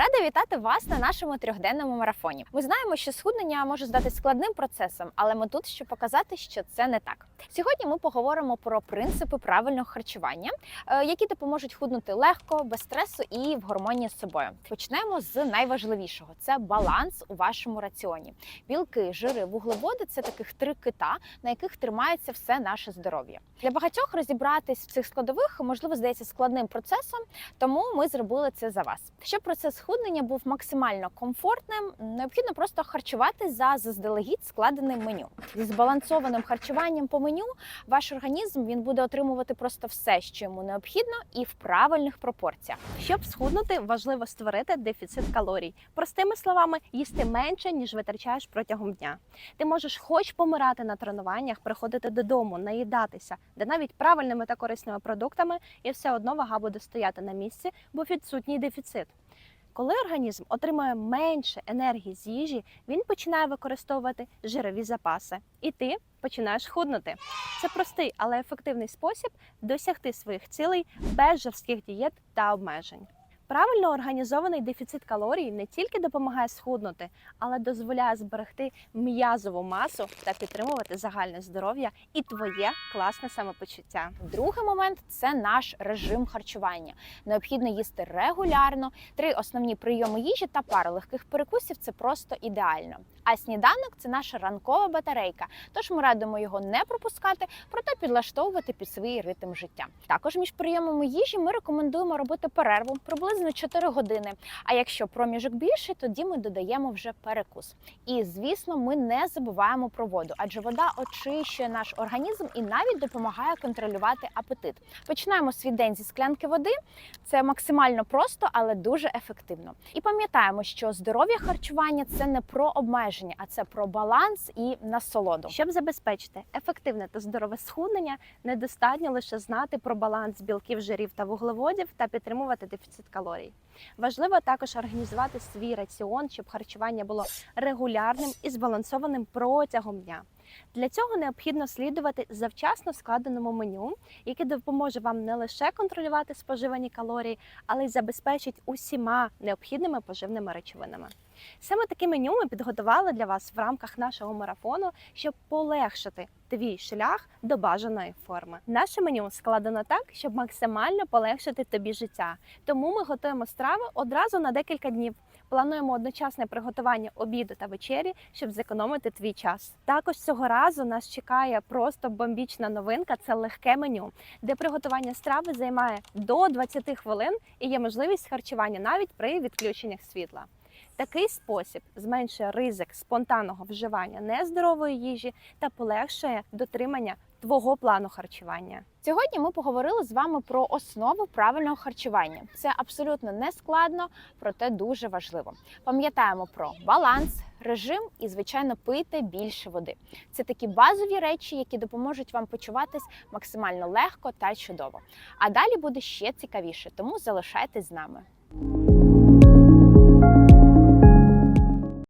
Рада вітати вас на нашому трьохденному марафоні. Ми знаємо, що схуднення може здатись складним процесом, але ми тут, щоб показати, що це не так. Сьогодні ми поговоримо про принципи правильного харчування, е, які допоможуть худнути легко, без стресу і в гармонії з собою. Почнемо з найважливішого: це баланс у вашому раціоні. Білки, жири, вуглеводи це таких три кита, на яких тримається все наше здоров'я. Для багатьох розібратись в цих складових можливо здається складним процесом, тому ми зробили це за вас. Щоб процес схуднення був максимально комфортним, необхідно просто харчуватись за заздалегідь складеним меню. Зі збалансованим харчуванням по меню ваш організм він буде отримувати просто все, що йому необхідно, і в правильних пропорціях. Щоб схуднути, важливо створити дефіцит калорій. Простими словами, їсти менше, ніж витрачаєш протягом дня. Ти можеш хоч помирати на тренуваннях, приходити додому, наїдатися, де навіть правильними та корисними продуктами, і все одно вага буде стояти на місці, бо відсутній дефіцит. Коли організм отримує менше енергії з їжі, він починає використовувати жирові запаси, і ти починаєш худнути. Це простий, але ефективний спосіб досягти своїх цілей без жорстких дієт та обмежень. Правильно організований дефіцит калорій не тільки допомагає схуднути, але дозволяє зберегти м'язову масу та підтримувати загальне здоров'я і твоє класне самопочуття. Другий момент це наш режим харчування. Необхідно їсти регулярно. Три основні прийоми їжі та пара легких перекусів це просто ідеально. А сніданок це наша ранкова батарейка. Тож ми радимо його не пропускати, проте підлаштовувати під свій ритм життя. Також між прийомами їжі ми рекомендуємо робити перерву приблизно 4 години. А якщо проміжок більший, тоді ми додаємо вже перекус. І звісно, ми не забуваємо про воду, адже вода очищує наш організм і навіть допомагає контролювати апетит. Починаємо свій день зі склянки води. Це максимально просто, але дуже ефективно. І пам'ятаємо, що здоров'я харчування це не про обмеження, а це про баланс і насолоду. Щоб забезпечити ефективне та здорове схуднення, недостатньо лише знати про баланс білків, жирів та вуглеводів та підтримувати дефіцит калорій. Важливо також організувати свій раціон, щоб харчування було регулярним і збалансованим протягом дня. Для цього необхідно слідувати завчасно складеному меню, яке допоможе вам не лише контролювати споживані калорії, але й забезпечить усіма необхідними поживними речовинами. Саме таке меню ми підготували для вас в рамках нашого марафону, щоб полегшити твій шлях до бажаної форми. Наше меню складено так, щоб максимально полегшити тобі життя. Тому ми готуємо страви одразу на декілька днів. Плануємо одночасне приготування обіду та вечері, щоб зекономити твій час. Також цього разу нас чекає просто бомбічна новинка. Це легке меню, де приготування страви займає до 20 хвилин і є можливість харчування навіть при відключеннях світла. Такий спосіб зменшує ризик спонтанного вживання нездорової їжі та полегшує дотримання твого плану харчування. Сьогодні ми поговорили з вами про основу правильного харчування. Це абсолютно не складно, проте дуже важливо. Пам'ятаємо про баланс, режим і, звичайно, пийте більше води. Це такі базові речі, які допоможуть вам почуватись максимально легко та чудово. А далі буде ще цікавіше, тому залишайтесь з нами.